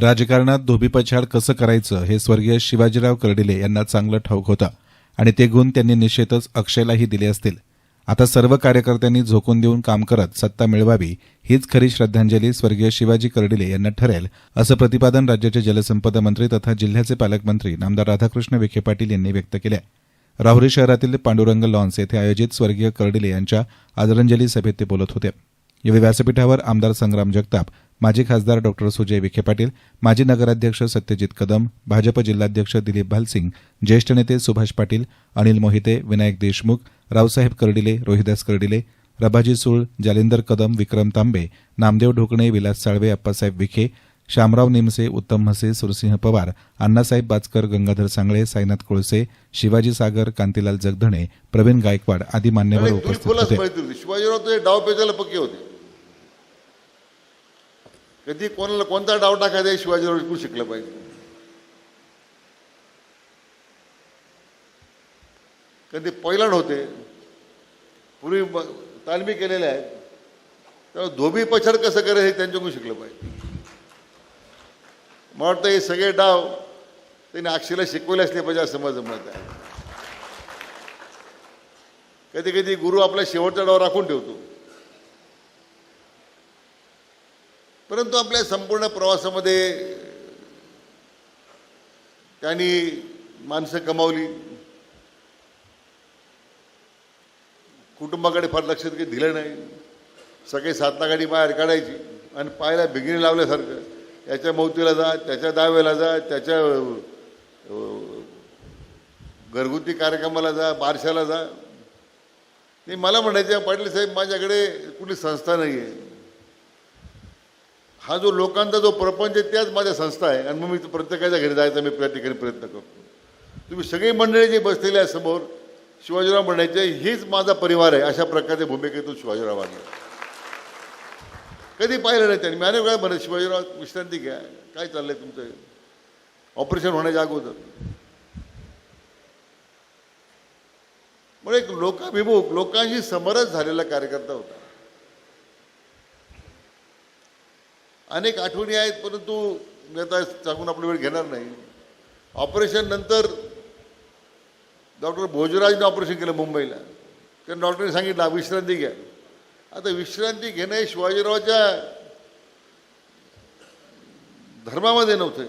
राजकारणात धोबीपछाड कसं करायचं हे स्वर्गीय शिवाजीराव कर्डिले यांना चांगलं ठाऊक होतं. आणि ते गुण त्यांनी निश्चितच अक्षयलाही दिले असतील. आता सर्व कार्यकर्त्यांनी झोकून देऊन काम करत सत्ता मिळवावी हीच खरी श्रद्धांजली स्वर्गीय शिवाजी कर्डिले यांना ठरेल असं प्रतिपादन राज्याचे जलसंपदा मंत्री तथा जिल्ह्याचे पालकमंत्री नामदार राधाकृष्ण विखे पाटील यांनी व्यक्त केलं राहुरी शहरातील पांडुरंग लॉन्स येथे आयोजित स्वर्गीय कर्डिले यांच्या आदरांजली सभेत ते बोलत होते. या व्यासपीठावर आमदार संग्राम जगताप माजी खासदार डॉक्टर सुजय विखे पाटील माजी नगराध्यक्ष सत्यजित कदम भाजप जिल्हाध्यक्ष दिलीप भालसिंग ज्येष्ठ नेते सुभाष पाटील अनिल मोहिते विनायक देशमुख रावसाहेब कर्डिले रोहिदास कर्डिले रबाजी सूळ जालिंदर कदम विक्रम तांबे नामदेव ढोकणे विलास साळवे अप्पासाहेब विखे शामराव निमसे उत्तम म्हसे सुरसिंह पवार अण्णासाहेब बाचकर गंगाधर सांगळे साईनाथ कोळसे शिवाजी सागर कांतीलाल जगधणे प्रवीण गायकवाड आदी मान्यवर उपस्थित होते. शिवाजीराव डाव पेचायला पक्के होते. कधी कोणाला कोणता डाव टाकायचा हे शिवाजीराव शिकलं पाहिजे. कधी पैलण होते पूर्वी तालमी केलेल्या आहेत त्यामुळे धोबी पछाड कसं करे हे त्यांच्याकडून शिकलं पाहिजे. मला वाटतं हे सगळे डाव त्यांनी अक्षरला शिकवले असले पाहिजे असं माझं मत आहे. कधी कधी गुरु आपला शेवटचा डाव राखून ठेवतो. परंतु आपल्या संपूर्ण प्रवासामध्ये त्यांनी माणसं कमावली. कुटुंबाकडे फार लक्ष काही दिलं नाही. सगळे सातना गाडी बाहेर काढायची आणि पायाला बिगिनी लावल्यासारखं. याच्या मौतीला जा त्याच्या दाव्याला जा त्याच्या घरगुती कार्यक्रमाला जा बारशाला जा. नाही मला म्हणायचं पाटील साहेब माझ्याकडे कुठली संस्था नाही आहे हा जो लोकांचा जो प्रपंच आहे त्याच माझ्या संस्था आहे. आणि मग मी प्रत्येकाच्या घरी जायचा मी त्या ठिकाणी प्रयत्न करतो. तुम्ही सगळी मंडळी जे बसलेले आहे समोर शिवाजीराव म्हणायचे हीच माझा परिवार आहे. अशा प्रकारच्या भूमिकेतून शिवाजीराव वागले कधी पाहिलं नाही त्यांनी. मी अनेक वेळा म्हणत शिवाजीराव विश्रांती घ्या. काय चाललंय तुमचं? ऑपरेशन होण्याच्या अगोदर. म्हणजे एक लोकाभिमुख लोकांशी समरस झालेला कार्यकर्ता होता. अनेक आठवणी आहेत परंतु मी आता सांगून आपला वेळ घेणार नाही. ऑपरेशन नंतर डॉक्टर भोजराजने ऑपरेशन केलं मुंबईला. कारण डॉक्टरने सांगितलं विश्रांती घ्या. आता विश्रांती घेणं हे शिवाजीरावाच्या धर्मामध्ये नव्हतं.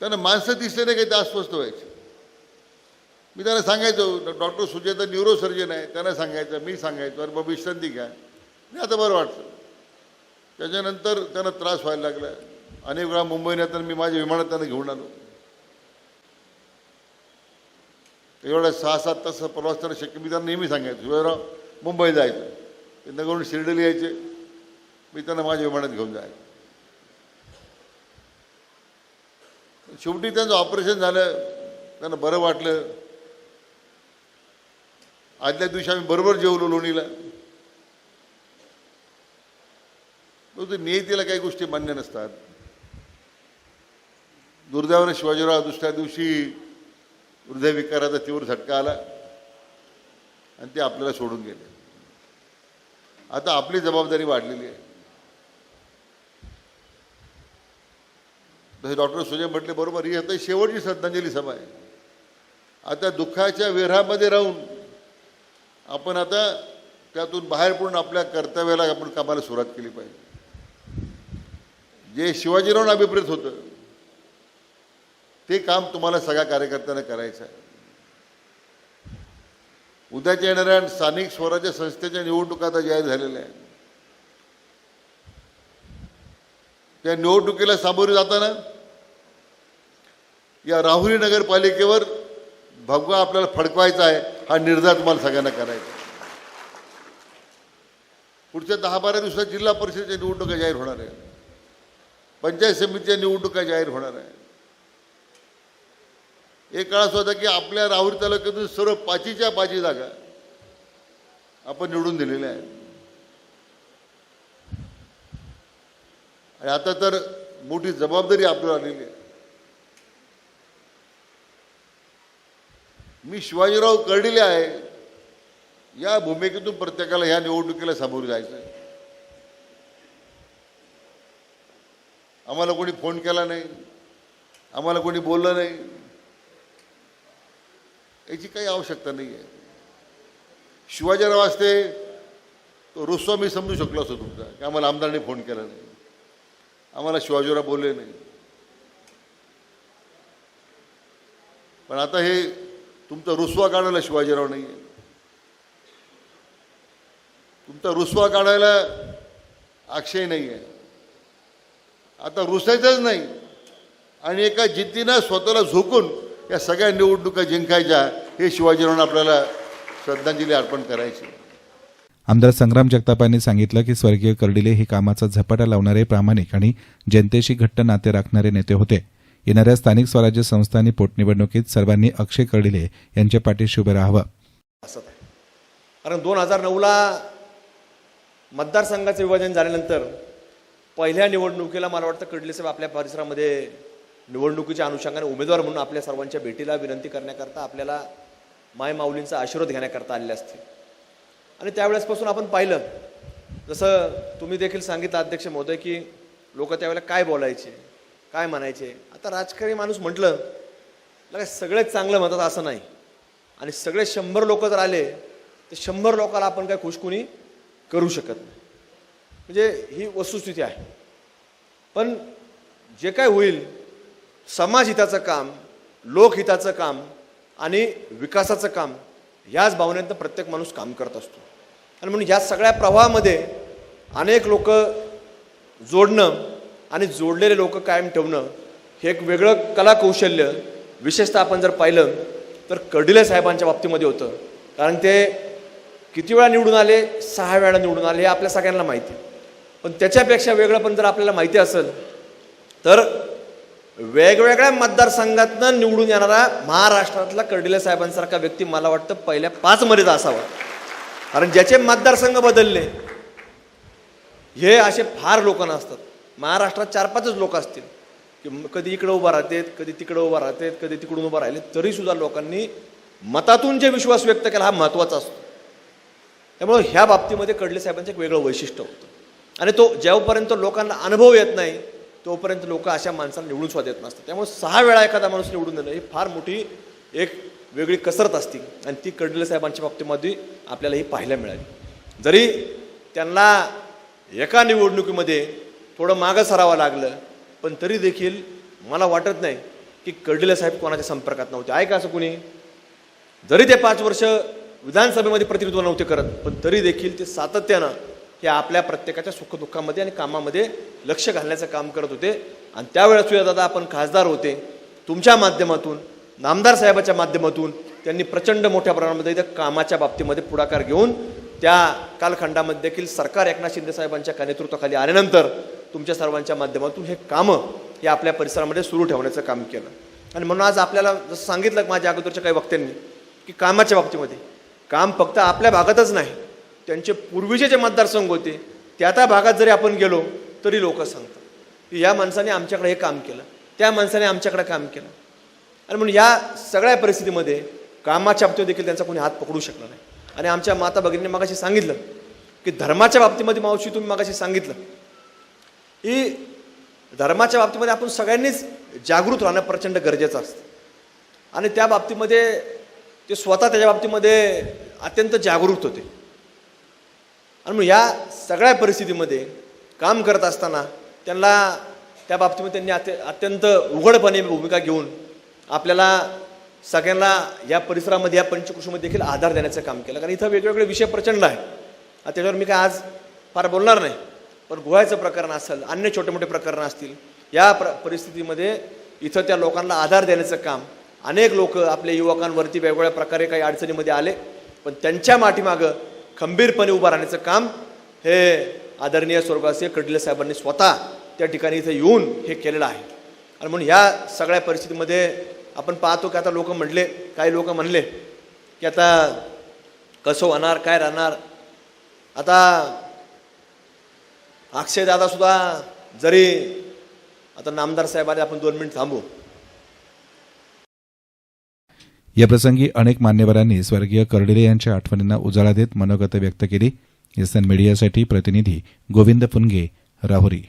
त्यांना माणसं दिसले नाही काही ते अस्वस्थ व्हायचे. मी त्यांना सांगायचो डॉक्टर सुजेता न्यूरोसर्जन आहे. त्यांना सांगायचं मी सांगायचो अरे बाबा विश्रांती घ्या. नाही आता बरं वाटतं. त्याच्यानंतर त्यांना त्रास व्हायला लागला. अनेक वेळा मुंबईने त्यांना मी माझ्या विमानात त्यांना घेऊन आलो. एवढ्या सहा सात तास प्रवास त्यांना शक्य मी त्यांना नेहमी सांगायचो वेळा मुंबई जायचं. त्यांना नगरून शिर्डीला यायचे. मी त्यांना माझ्या विमानात घेऊन जाय शेवटी त्यांचं ऑपरेशन झालं. त्यांना बरं वाटलं. आदल्या दिवशी आम्ही बरोबर जेवलो लोणीला. परंतु नियतीला काही गोष्टी मान्य नसतात. दुर्दैवाने शिवाजीराव दुसऱ्या दिवशी हृदयविकाराचा तीव्र झटका आला आणि ते आपल्याला सोडून गेले. आता आपली जबाबदारी वाढलेली आहे. तसे डॉक्टर सुजय म्हटले बरोबर ही आता शेवटची श्रद्धांजली सभा आहे. आता दुःखाच्या वेऱ्हामध्ये राहून आपण आता त्यातून बाहेर पडून आपल्या कर्तव्याला आपण कामाला सुरुवात केली पाहिजे. जे शिवाजीरावांना अभिप्रेत होतं ते काम तुम्हाला सगळ्या कार्यकर्त्यांना करायचं आहे. उद्याच्या येणाऱ्या स्थानिक स्वराज्य संस्थेच्या निवडणुका आता जाहीर झालेल्या आहेत. त्या निवडणुकीला सामोरे जाताना या राहुरी नगरपालिकेवर भगवा आपल्याला फडकवायचा आहे हा निर्धार तुम्हाला सगळ्यांना करायचा पुढच्या दहा बारा दिवसात जिल्हा परिषदेच्या निवडणुका जाहीर होणार आहे पंचायत समितीच्या निवडणुका जाहीर होणार आहे एक काळ असं होता की आपल्या राहुरी तालुक्यातून सर्व पाचीच्या पाची जागा आपण निवडून दिलेल्या आहेत. आणि आता तर मोठी जबाबदारी आपल्याला आलेली आहे. मी शिवाजीराव कर्डिले आहे. या भूमिकेतून प्रत्येकाला ह्या निवडणुकीला सामोरे जायचं आहे. आम्हाला कोणी फोन केला नाही. आम्हाला कोणी बोललं नाही. याची काही आवश्यकता नाही आहे. शिवाजीराव असते तो रुस्वा मी समजू शकलो असतो तुमचा. की आम्हाला आमदारांनी फोन केला नाही. आम्हाला शिवाजीराव बोलले नाही. पण आता हे तुमचा रुसवा काढायला शिवाजीराव नाही आहे तुमचा रुसवा काढायला अक्षय नाही आहे आता रुसायचंच नाही. आणि एका जिद्दीनं स्वतःला झोकून या सगळ्या निवडणुका जिंकायच्या हे शिवाजीरावांना आपल्याला श्रद्धांजली अर्पण करायची. आमदार संग्राम जगतापांनी सांगितलं की स्वर्गीय कर्डिले हे कामाचा झपाटा लावणारे प्रामाणिक आणि जनतेशी घट्ट नाते राखणारे नेते होते. येणाऱ्या स्थानिक स्वराज्य संस्था आणि पोटनिवडणुकीत सर्वांनी अक्षय कर्डिले यांच्या पाठीशी उभं राहावं. आहे. कारण दोन हजार नऊला मतदारसंघाचं विभाजन झाल्यानंतर पहिल्या निवडणुकीला मला वाटतं कडले साहेब आपल्या परिसरामध्ये निवडणुकीच्या अनुषंगाने उमेदवार म्हणून आपल्या सर्वांच्या भेटीला विनंती करण्याकरता आपल्याला माय माऊलींचा आशीर्वाद घेण्याकरता आलेले असतील. आणि त्यावेळेसपासून आपण पाहिलं जसं तुम्ही देखील सांगितलं अध्यक्ष महोदय की लोक त्यावेळेला काय बोलायचे काय म्हणायचे. आता राजकारणी माणूस म्हटलं लगा सगळेच चांगलं म्हणतात असं नाही. आणि सगळे शंभर लोक जर आले तर शंभर लोकाला आपण काय खुशकुनी करू शकत नाही. म्हणजे ही वस्तुस्थिती आहे. पण जे काय होईल समाजहिताचं काम लोकहिताचं काम आणि विकासाचं काम याच भावनेतनं प्रत्येक माणूस काम करत असतो. आणि म्हणून ह्या सगळ्या प्रवाहामध्ये अनेक लोक जोडणं आणि जोडलेले लोक कायम ठेवणं हे एक वेगळं कलाकौशल्य. विशेषतः आपण जर पाहिलं तर कर्डिले साहेबांच्या बाबतीमध्ये होतं. कारण ते किती वेळा निवडून आले? सहा वेळा निवडून आले हे आपल्या सगळ्यांना माहिती आहे. पण त्याच्यापेक्षा वेगळं पण जर आपल्याला माहिती असेल तर वेगवेगळ्या मतदारसंघातनं निवडून येणारा महाराष्ट्रातला कर्डिले साहेबांसारखा व्यक्ती मला वाटतं पहिल्या पाच मध्येच असावा. कारण ज्याचे मतदारसंघ बदलले हे असे फार लोक नसतात. महाराष्ट्रात चार पाचच लोक असतील. की कधी इकडं उभा राहतात कधी तिकडं उभा राहतात कधी तिकडून उभा राहिले तरीसुद्धा लोकांनी मतातून जे विश्वास व्यक्त केला हा महत्त्वाचा असतो. त्यामुळं ह्या बाबतीमध्ये कडले साहेबांचं एक वेगळं वैशिष्ट्य होतं. आणि तो जेव्हापर्यंत लोकांना अनुभव येत नाही तोपर्यंत लोक अशा माणसाला निवडून सुद्धा देत नसतात. त्यामुळे सहा वेळा एखादा माणूस निवडून देणं ही फार मोठी एक वेगळी कसरत असते. आणि ती कडले साहेबांच्या बाबतीमध्ये आपल्याला ही पाहायला मिळाली. जरी त्यांना एका निवडणुकीमध्ये थोडं मागं सरावं लागलं पण तरी देखील मला वाटत नाही की कडले साहेब कोणाच्या संपर्कात नव्हते. आहे का असं कुणी? जरी ते पाच वर्ष विधानसभेमध्ये प्रतिनिधित्व नव्हते करत पण तरी देखील ते सातत्यानं हे आपल्या प्रत्येकाच्या सुखदुःखामध्ये आणि कामामध्ये लक्ष घालण्याचं काम करत होते. आणि त्यावेळेस सुद्धा दादा आपण खासदार होते. तुमच्या माध्यमातून नामदार साहेबाच्या माध्यमातून त्यांनी प्रचंड मोठ्या प्रमाणामध्ये इथं कामाच्या बाबतीमध्ये पुढाकार घेऊन त्या कालखंडामध्ये देखील सरकार एकनाथ शिंदे साहेबांच्या नेतृत्वाखाली आल्यानंतर तुमच्या सर्वांच्या माध्यमातून हे कामं हे आपल्या परिसरामध्ये सुरू ठेवण्याचं काम केलं. आणि म्हणून आज आपल्याला जसं सांगितलं माझ्या अगोदरच्या काही वक्त्यांनी की कामाच्या बाबतीमध्ये काम फक्त आपल्या भागातच नाही त्यांचे पूर्वीचे जे मतदारसंघ होते त्या त्या भागात जरी आपण गेलो तरी लोक सांगतात की या माणसाने आमच्याकडे हे काम केलं त्या माणसाने आमच्याकडे काम केलं. आणि म्हणून या सगळ्या परिस्थितीमध्ये कामाच्या बाबतीत देखील त्यांचा कोणी हात पकडू शकला नाही. आणि आमच्या माता भगिनीने मागाशी सांगितलं की धर्माच्या बाबतीमध्ये मावशी तुम्ही मागाशी सांगितलं. की धर्माच्या बाबतीमध्ये आपण सगळ्यांनीच जागृत राहणं प्रचंड गरजेचं असतं. आणि त्या बाबतीमध्ये ते स्वतः त्याच्या बाबतीमध्ये अत्यंत जागरूक होते. आणि म्हणून या सगळ्या परिस्थितीमध्ये काम करत असताना त्यांना त्या बाबतीमध्ये त्यांनी अत्य अत्यंत उघडपणे भूमिका घेऊन आपल्याला सगळ्यांना या परिसरामध्ये या पंचकृषीमध्ये देखील आधार देण्याचं काम केलं. कारण इथं वेगवेगळे विषय प्रचंड आहे त्याच्यावर मी काय आज फार बोलणार नाही. पण गोव्याचं प्रकरण असेल अन्य छोटे मोठे प्रकरणं असतील या प्र परिस्थितीमध्ये इथं त्या लोकांना आधार देण्याचं काम अनेक लोक आपल्या युवकांवरती वेगवेगळ्या प्रकारे काही अडचणीमध्ये आले पण त्यांच्या माठीमागं खंबीरपणे उभं राहण्याचं काम हे आदरणीय स्वर्गवासीय कडले साहेबांनी स्वतः त्या ठिकाणी इथं येऊन हे केलेलं आहे. आणि म्हणून ह्या सगळ्या परिस्थितीमध्ये आपण पाहतो की आता लोक म्हटले काही लोक म्हणले की आता कसं होणार काय राहणार? आता अक्षयदादासुद्धा जरी आता नामदार साहेबांनी आपण दोन मिनिट थांबू. याप्रसंगी अनेक मान्यवरांनी स्वर्गीय कर्डिले यांच्या आठवणींना उजाळा देत मनोगत व्यक्त केली. एस एन मीडियासाठी प्रतिनिधी गोविंद पुनगे राहुरी.